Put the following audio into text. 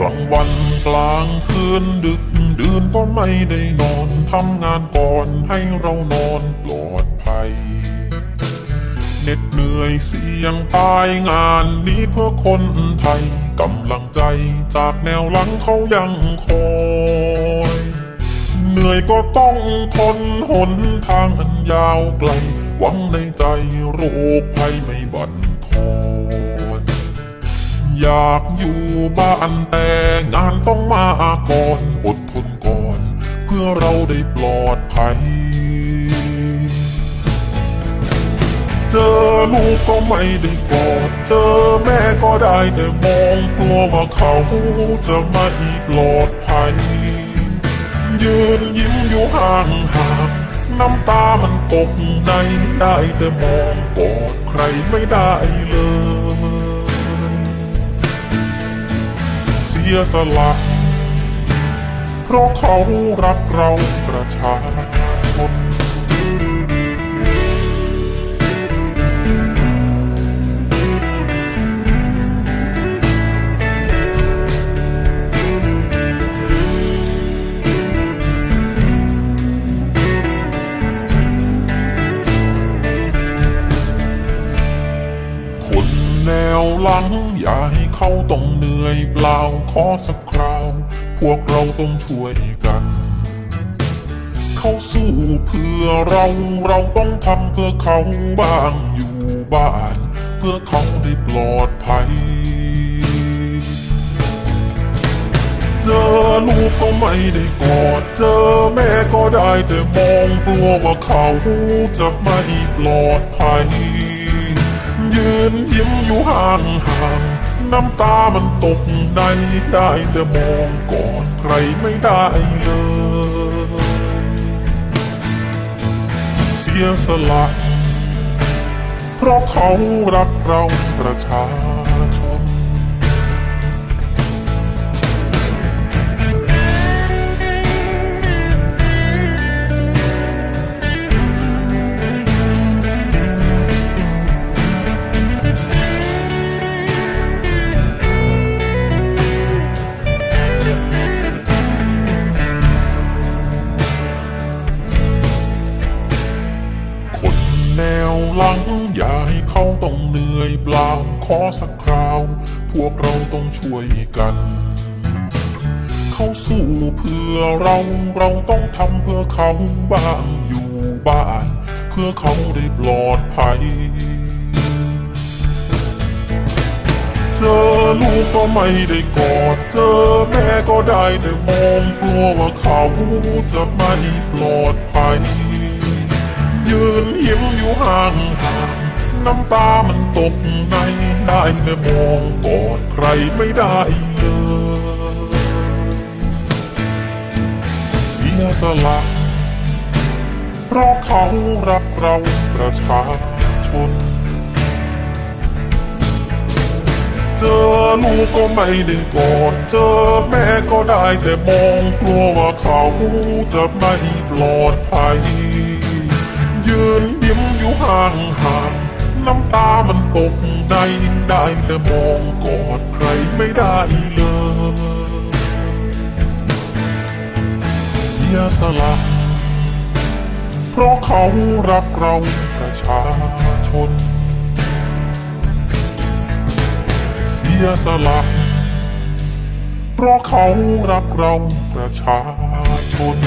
กลางวันกลางคืนดึกดื่นก็ไม่ได้นอนทำงานก่อนให้เรานอนปลอดภัยเหน็ดเหนื่อยเสี่ยงตายงานนี้เพื่อคนไทยกำลังใจจากแนวหลังเขายังคอยเหนื่อยก็ต้องทนหนทางอันยาวไกล หวังในใจโรคภัยไม่บั่น อยากอยู่บ้านแต่งานต้องมาก่อนอดทนก่อน เพื่อเราได้ปลอดภัย เจอลูกก็ไม่ได้กอดเจอแม่ก็ได้แต่มองกลัวว่าเขาจะไม่ปลอดภัย ยืนยิ้มอยู่ห่างห่างน้ำตามันตกในได้แต่มองกอดใครไม่ได้เลย สียสละ เพราะเขารักเราประชาชนคนแนวหลังอย่าให้ เขาต้องเหนื่อยเปล่าขอสักคราว พวกเราต้องช่วยกัน เขาสู้เพื่อเราเราต้องทำเพื่อเขาบ้างอยู่บ้าน เพื่อเขาได้ปลอดภัย เจอลูกก็ไม่ได้กอด เจอแม่ก็ได้แต่มองกลัวว่าเขาจะไม่ปลอดภัยยืนยิ้มอยู่ห่างห่าง น้ำตามันตกในได้แต่มองก่อนใครไม่ได้เลย เสียสละ เพราะเขารักเราประชา เขาต้องเหนื่อยเปล่าขอสักคราว พวกเราต้องช่วยกัน เขาสู้เพื่อเราเราต้องทำเพื่อเขาบ้างอยู่บ้าน เพื่อเขาได้ปลอดภัยเจอลูกก็ไม่ได้กอดเจอแม่ก็ได้แต่มองกลัวว่าเขาจะไม่ปลอดภัยยืนยิ้มอยู่ห่างห่าง น้ำตามันตกใน ได้แต่มองกอดใครไม่ได้เลย เสียสละ เพราะเขารักเราประชาชน เจอลูกก็ไม่ได้กอด เจอแม่ก็ได้แต่มองกลัวว่าเขาจะไม่ปลอดภัยยืนยิ้มอยู่ห่างห่าง น้ำตามันตกในได้แต่มองกอดใครไม่ได้เลย เสียสละ เพราะเขารักเราประชาชน เสียสละ เพราะเขารักเราประชาชน